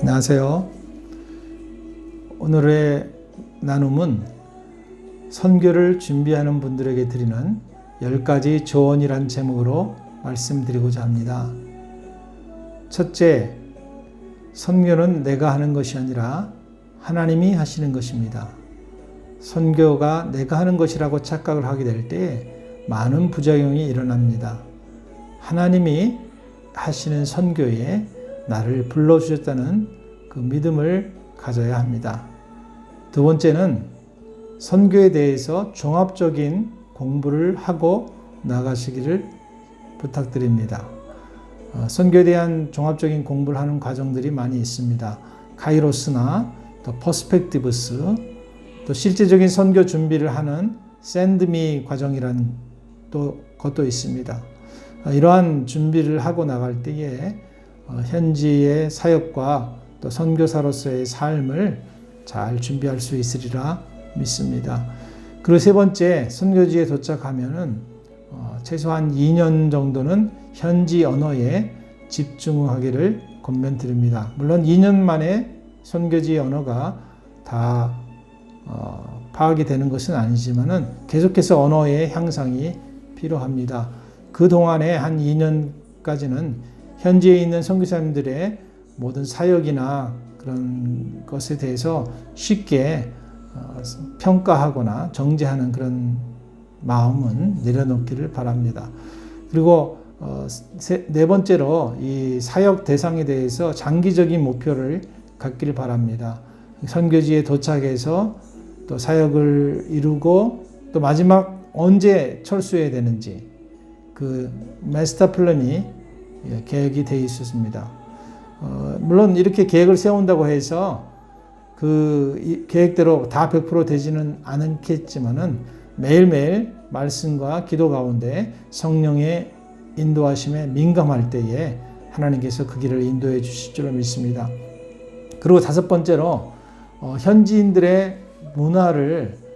안녕하세요. 오늘의 나눔은 선교를 준비하는 분들에게 드리는 10가지 조언이란 제목으로 말씀드리고자 합니다. 첫째, 선교는 내가 하는 것이 아니라 하나님이 하시는 것입니다. 선교가 내가 하는 것이라고 착각을 하게 될 때 많은 부작용이 일어납니다. 하나님이 하시는 선교에 나를 불러주셨다는 그 믿음을 가져야 합니다. 두 번째는 선교에 대해서 종합적인 공부를 하고 나가시기를 부탁드립니다. 어, 선교에 대한 종합적인 공부를 하는 과정들이 많이 있습니다. 카이로스나 또 퍼스펙티브스 또 실제적인 선교 준비를 하는 샌드미 과정이라는 또 것도 있습니다. 어, 이러한 준비를 하고 나갈 때에 어, 현지의 사역과 또 선교사로서의 삶을 잘 준비할 수 있으리라 믿습니다. 그리고 세 번째 선교지에 도착하면은 어, 최소한 2년 정도는 현지 언어에 집중하기를 권면드립니다. 물론 2년 만에 선교지 언어가 다 어, 파악이 되는 것은 아니지만은 계속해서 언어의 향상이 필요합니다. 그 동안에 한 2년까지는 현지에 있는 선교사님들의 모든 사역이나 그런 것에 대해서 쉽게 어, 평가하거나 정죄하는 그런 마음은 내려놓기를 바랍니다. 그리고 어, 네 번째로 이 사역 대상에 대해서 장기적인 목표를 갖기를 바랍니다. 선교지에 도착해서 또 사역을 이루고 또 마지막 언제 철수해야 되는지 그 마스터 플랜이 예, 계획이 되어 있었습니다. 어, 물론 이렇게 계획을 세운다고 해서 그 계획대로 다 100% 되지는 않겠지만은 매일매일 말씀과 기도 가운데 성령의 인도하심에 민감할 때에 하나님께서 그 길을 인도해 주실 줄로 믿습니다. 그리고 다섯 번째로 어, 현지인들의 문화를 어,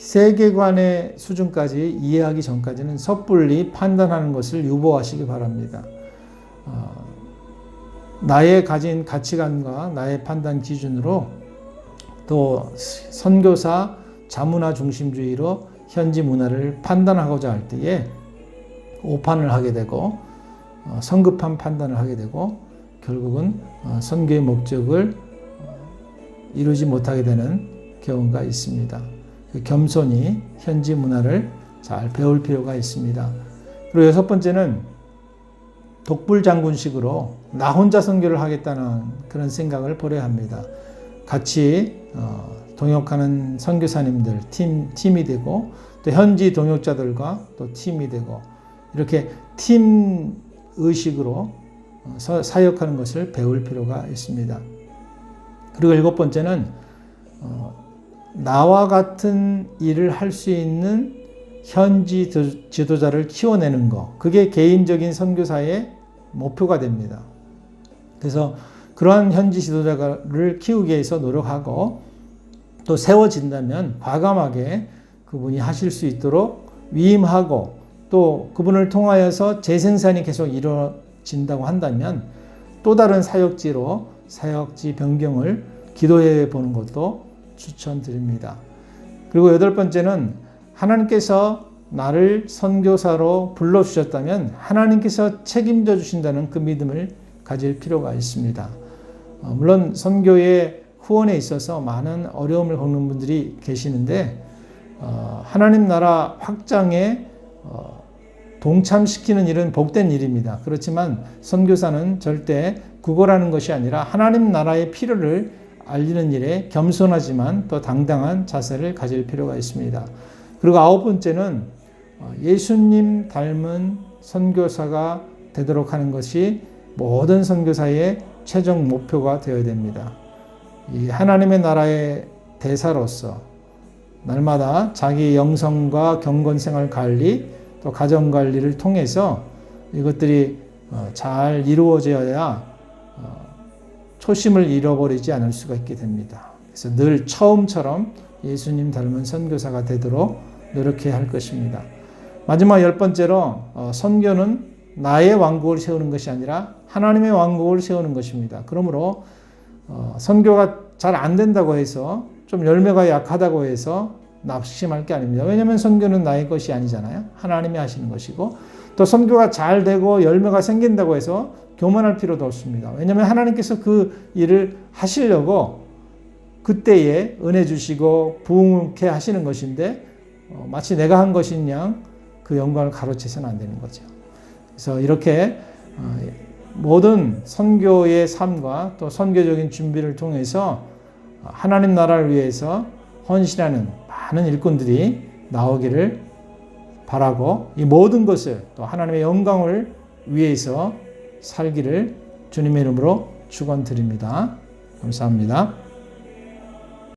세계관의 수준까지 이해하기 전까지는 섣불리 판단하는 것을 유보하시기 바랍니다. 어, 나의 가진 가치관과 나의 판단 기준으로 또 선교사 자문화 중심주의로 현지 문화를 판단하고자 할 때에 오판을 하게 되고 어, 성급한 판단을 하게 되고 결국은 어, 선교의 목적을 어, 이루지 못하게 되는 경우가 있습니다. 그 겸손히 현지 문화를 잘 배울 필요가 있습니다. 그리고 여섯 번째는 독불 장군식으로 나 혼자 선교를 하겠다는 그런 생각을 버려야 합니다. 같이 동역하는 선교사님들 팀 팀이 되고 또 현지 동역자들과 또 팀이 되고 이렇게 팀 의식으로 어, 사역하는 것을 배울 필요가 있습니다. 그리고 일곱 번째는 어, 나와 같은 일을 할 수 있는 현지 지도자를 키워내는 것, 그게 개인적인 선교사의 목표가 됩니다. 그래서 그러한 현지 지도자를 키우기 위해서 노력하고 또 세워진다면 과감하게 그분이 하실 수 있도록 위임하고 또 그분을 통하여서 재생산이 계속 이루어진다고 한다면 또 다른 사역지로 사역지 변경을 기도해 보는 것도 추천드립니다. 그리고 여덟 번째는 하나님께서 나를 선교사로 불러주셨다면 하나님께서 책임져 주신다는 그 믿음을 가질 필요가 있습니다. 어, 물론 선교의 후원에 있어서 많은 어려움을 겪는 분들이 계시는데 어, 하나님 나라 확장에 어, 동참시키는 일은 복된 일입니다. 그렇지만 선교사는 절대 구걸하는 것이 아니라 하나님 나라의 필요를 알리는 일에 겸손하지만 또 당당한 자세를 가질 필요가 있습니다. 그리고 아홉 번째는 어, 예수님 닮은 선교사가 되도록 하는 것이 모든 선교사의 최종 목표가 되어야 됩니다. 이 하나님의 나라의 대사로서 날마다 자기 영성과 경건 생활 관리 또 가정 관리를 통해서 이것들이 어, 잘 이루어져야 어, 초심을 잃어버리지 않을 수가 있게 됩니다. 그래서 늘 처음처럼 예수님 닮은 선교사가 되도록 노력해야 할 것입니다. 마지막 열 번째로 어, 선교는 나의 왕국을 세우는 것이 아니라 하나님의 왕국을 세우는 것입니다. 그러므로 어, 선교가 잘 안 된다고 해서 좀 열매가 약하다고 해서 낙심할 게 아닙니다. 왜냐하면 선교는 나의 것이 아니잖아요. 하나님이 하시는 것이고 또 선교가 잘 되고 열매가 생긴다고 해서 교만할 필요도 없습니다. 왜냐하면 하나님께서 그 일을 하시려고 그때에 은혜 주시고 부흥케 하시는 것인데 어, 마치 내가 한 것인 양그 영광을 가로채서는 안 되는 거죠. 그래서 이렇게 어, 모든 선교의 삶과 또 선교적인 준비를 통해서 하나님 나라를 위해서 헌신하는 많은 일꾼들이 나오기를 바라고 이 모든 것을 또 하나님의 영광을 위해서 살기를 주님의 이름으로 축원드립니다. 감사합니다.